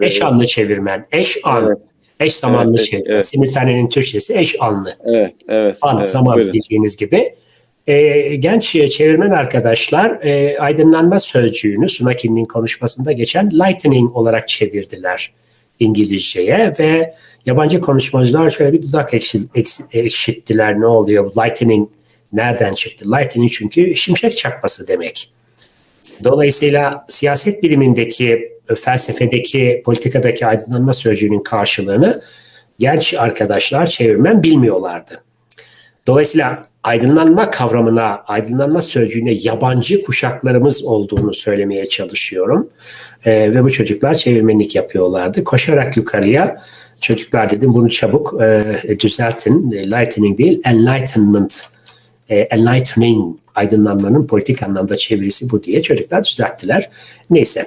Eş anlı çevirmen. Eş an. Evet. Eş zamanlı Evet, çevirmen. evet. Simultanenin Türkçesi eş anlı. Evet, evet. An evet, zaman buyurun. bildiğiniz gibi. Ee, genç çevirmen arkadaşlar e, aydınlanma sözcüğünü Suna Kim'in konuşmasında geçen lightning olarak çevirdiler İngilizceye ve yabancı konuşmacılar şöyle bir dudak ekşi- ekşi- ekşittiler ne oluyor bu lightning nereden çıktı? Lightning çünkü şimşek çakması demek. Dolayısıyla siyaset bilimindeki, felsefedeki, politikadaki aydınlanma sözcüğünün karşılığını genç arkadaşlar, çevirmen bilmiyorlardı. Dolayısıyla aydınlanma kavramına, aydınlanma sözcüğüne yabancı kuşaklarımız olduğunu söylemeye çalışıyorum. Ee, ve bu çocuklar çevirmenlik yapıyorlardı. Koşarak yukarıya çocuklar dedim bunu çabuk e, düzeltin. E, Lightning değil, enlightenment. E, enlightening, aydınlanmanın politik anlamda çevirisi bu diye çocuklar düzelttiler. Neyse.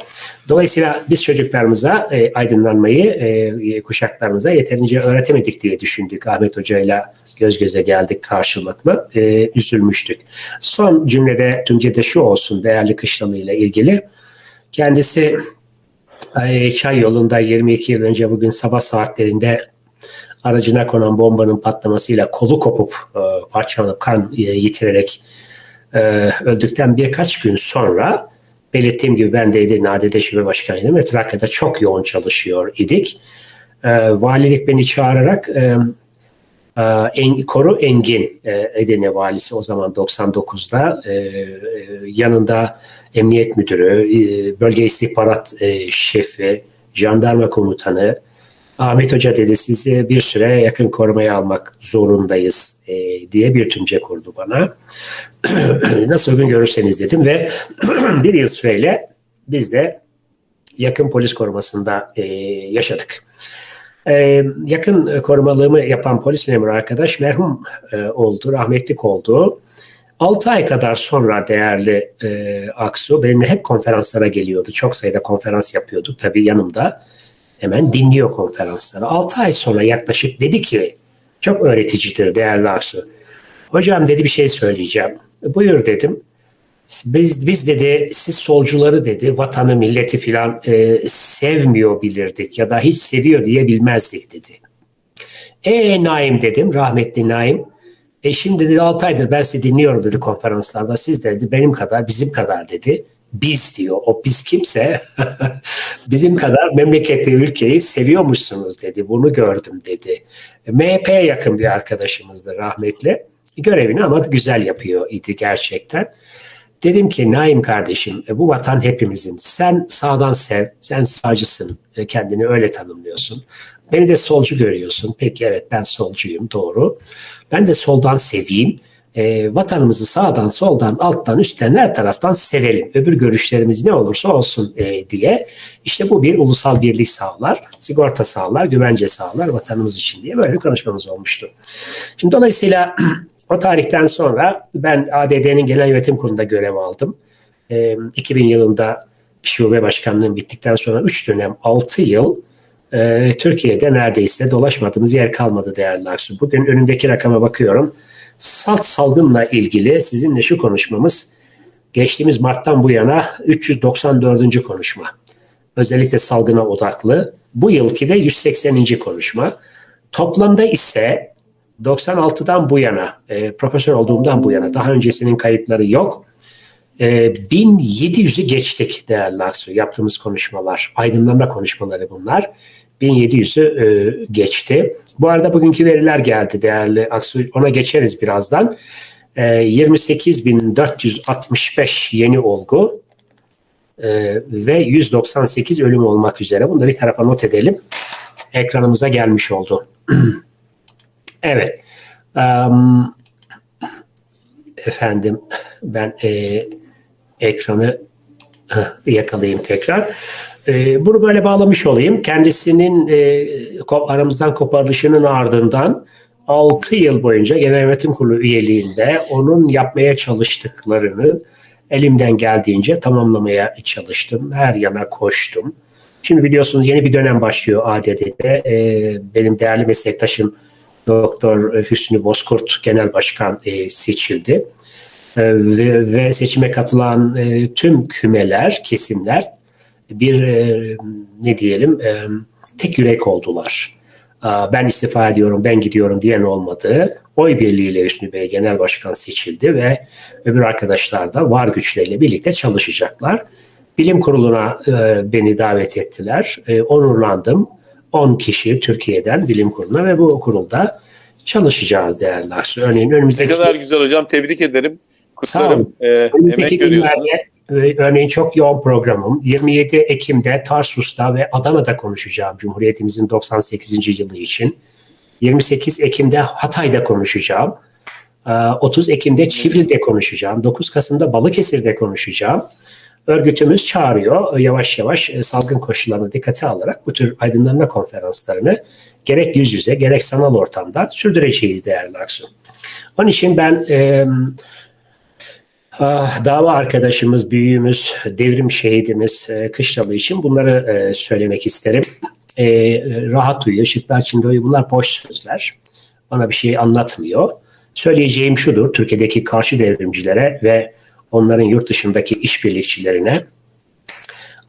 Dolayısıyla biz çocuklarımıza e, aydınlanmayı e, kuşaklarımıza yeterince öğretemedik diye düşündük. Ahmet Hoca ile göz göze geldik karşılıklı. E, üzülmüştük. Son cümlede Tunce'de şu olsun değerli Kışlalı ile ilgili. Kendisi e, çay yolunda 22 yıl önce bugün sabah saatlerinde aracına konan bombanın patlamasıyla kolu kopup e, parçalanıp kan e, yitirerek e, öldükten birkaç gün sonra belirttiğim gibi ben de Edirne ADD Şube Başkanıydım ve Trakya'da çok yoğun çalışıyor idik. E, valilik beni çağırarak e, e, en, Koru Engin e, Edirne valisi o zaman 99'da e, e, yanında emniyet müdürü, e, bölge istihbarat e, şefi, jandarma komutanı, Ahmet Hoca dedi sizi bir süre yakın korumaya almak zorundayız e, diye bir tümce kurdu bana. Nasıl uygun görürseniz dedim ve bir yıl süreyle biz de yakın polis korumasında e, yaşadık. E, yakın korumalığımı yapan polis memuru arkadaş merhum e, oldu, rahmetlik oldu. 6 ay kadar sonra değerli e, Aksu benimle hep konferanslara geliyordu. Çok sayıda konferans yapıyorduk tabii yanımda hemen dinliyor konferansları. 6 ay sonra yaklaşık dedi ki çok öğreticidir değerli Aksu. Hocam dedi bir şey söyleyeceğim. Buyur dedim. Biz, biz dedi siz solcuları dedi vatanı milleti filan e, sevmiyor bilirdik ya da hiç seviyor diye bilmezdik dedi. E Naim dedim rahmetli Naim. E şimdi dedi 6 aydır ben sizi dinliyorum dedi konferanslarda. Siz de dedi benim kadar bizim kadar dedi biz diyor. O biz kimse bizim kadar memleketi, ülkeyi seviyormuşsunuz dedi. Bunu gördüm dedi. MHP'ye yakın bir arkadaşımızdı rahmetli. Görevini ama güzel yapıyor idi gerçekten. Dedim ki Naim kardeşim e, bu vatan hepimizin. Sen sağdan sev, sen sağcısın. E, Kendini öyle tanımlıyorsun. Beni de solcu görüyorsun. Peki evet ben solcuyum doğru. Ben de soldan seveyim e, vatanımızı sağdan, soldan, alttan, üstten her taraftan sevelim. Öbür görüşlerimiz ne olursa olsun e, diye. İşte bu bir ulusal birlik sağlar, sigorta sağlar, güvence sağlar vatanımız için diye böyle bir konuşmamız olmuştu. Şimdi dolayısıyla o tarihten sonra ben ADD'nin genel yönetim kurulunda görev aldım. E, 2000 yılında şube başkanlığım bittikten sonra 3 dönem 6 yıl e, Türkiye'de neredeyse dolaşmadığımız yer kalmadı değerli Aksu. Bugün önümdeki rakama bakıyorum salt salgınla ilgili sizinle şu konuşmamız geçtiğimiz Mart'tan bu yana 394. konuşma. Özellikle salgına odaklı. Bu yılki de 180. konuşma. Toplamda ise 96'dan bu yana, e, profesör olduğumdan bu yana, daha öncesinin kayıtları yok. E, 1700'ü geçtik değerli Aksu yaptığımız konuşmalar. Aydınlanma konuşmaları bunlar. 1700'ü e, geçti. Bu arada bugünkü veriler geldi değerli Aksu. Ona geçeriz birazdan. E, 28.465 yeni olgu e, ve 198 ölüm olmak üzere. Bunları bir tarafa not edelim. Ekranımıza gelmiş oldu. evet. Um, efendim ben e, ekranı yakalayayım tekrar. E, bunu böyle bağlamış olayım. Kendisinin e, aramızdan koparılışının ardından 6 yıl boyunca Genel Yönetim Kurulu üyeliğinde onun yapmaya çalıştıklarını elimden geldiğince tamamlamaya çalıştım. Her yana koştum. Şimdi biliyorsunuz yeni bir dönem başlıyor ADD'de. E, benim değerli meslektaşım Doktor Hüsnü Bozkurt Genel Başkan e, seçildi. E, ve, seçime katılan e, tüm kümeler, kesimler bir e, ne diyelim e, tek yürek oldular. Aa, Ben istifa ediyorum, ben gidiyorum diyen olmadı. Oy birliğiyle Hüsnü Bey genel başkan seçildi ve öbür arkadaşlar da var güçleriyle birlikte çalışacaklar. Bilim kuruluna e, beni davet ettiler. E, onurlandım. 10 kişi Türkiye'den bilim kuruluna ve bu kurulda çalışacağız değerli Aksu. Örneğin Ne önümüzdeki kadar güzel hocam. Tebrik ederim. Sağ olun. Kutlarım. Ee, emek görüyorsunuz. Örneğin çok yoğun programım. 27 Ekim'de Tarsus'ta ve Adana'da konuşacağım Cumhuriyetimizin 98. yılı için. 28 Ekim'de Hatay'da konuşacağım. Ee, 30 Ekim'de Çivril'de konuşacağım. 9 Kasım'da Balıkesir'de konuşacağım. Örgütümüz çağırıyor yavaş yavaş e, salgın koşullarına dikkate alarak bu tür aydınlanma konferanslarını gerek yüz yüze gerek sanal ortamda sürdüreceğiz değerli Aksu. Onun için ben e, Ah, dava arkadaşımız, büyüğümüz, devrim şehidimiz e, Kışlalı için bunları e, söylemek isterim. E, rahat uyu, ışıklar içinde uyu bunlar boş sözler. Bana bir şey anlatmıyor. Söyleyeceğim şudur, Türkiye'deki karşı devrimcilere ve onların yurt dışındaki işbirlikçilerine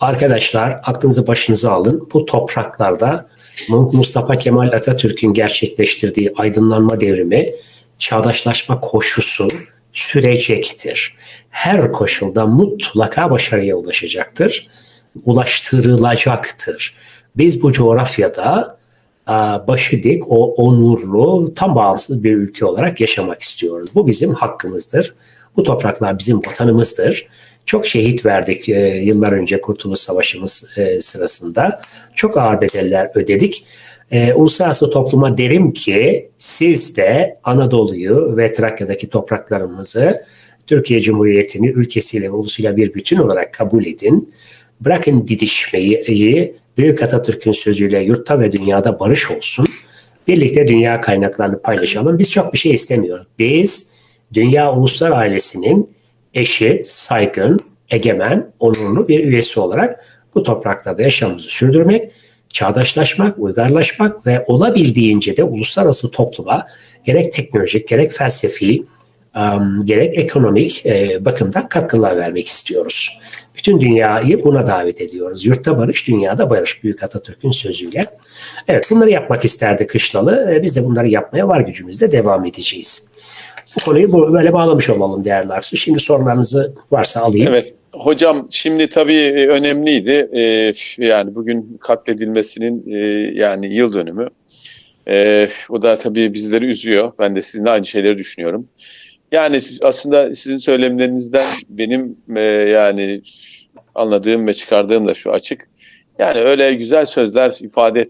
Arkadaşlar aklınızı başınıza alın. Bu topraklarda Mustafa Kemal Atatürk'ün gerçekleştirdiği aydınlanma devrimi, çağdaşlaşma koşusu sürecektir. Her koşulda mutlaka başarıya ulaşacaktır. Ulaştırılacaktır. Biz bu coğrafyada başı dik, o onurlu, tam bağımsız bir ülke olarak yaşamak istiyoruz. Bu bizim hakkımızdır. Bu topraklar bizim vatanımızdır. Çok şehit verdik e, yıllar önce Kurtuluş Savaşımız e, sırasında. Çok ağır bedeller ödedik. E, uluslararası topluma derim ki siz de Anadolu'yu ve Trakya'daki topraklarımızı Türkiye Cumhuriyeti'ni ülkesiyle ve ulusuyla bir bütün olarak kabul edin. Bırakın didişmeyi, Büyük Atatürk'ün sözüyle yurtta ve dünyada barış olsun. Birlikte dünya kaynaklarını paylaşalım. Biz çok bir şey istemiyoruz. Biz dünya uluslar ailesinin eşit, saygın, egemen, onurlu bir üyesi olarak bu topraklarda yaşamımızı sürdürmek, çağdaşlaşmak, uygarlaşmak ve olabildiğince de uluslararası topluma gerek teknolojik, gerek felsefi, gerek ekonomik e, bakımdan katkılar vermek istiyoruz. Bütün dünyayı buna davet ediyoruz. Yurtta barış, dünyada barış Büyük Atatürk'ün sözüyle. Evet bunları yapmak isterdi Kışlalı. E, biz de bunları yapmaya var gücümüzle devam edeceğiz. Bu konuyu bu, böyle bağlamış olalım değerli Aksu. Şimdi sorularınızı varsa alayım. Evet. Hocam şimdi tabii e, önemliydi. Ee, yani bugün katledilmesinin e, yani yıl dönümü. Ee, o da tabii bizleri üzüyor. Ben de sizinle aynı şeyleri düşünüyorum. Yani aslında sizin söylemlerinizden benim e, yani anladığım ve çıkardığım da şu açık. Yani öyle güzel sözler ifade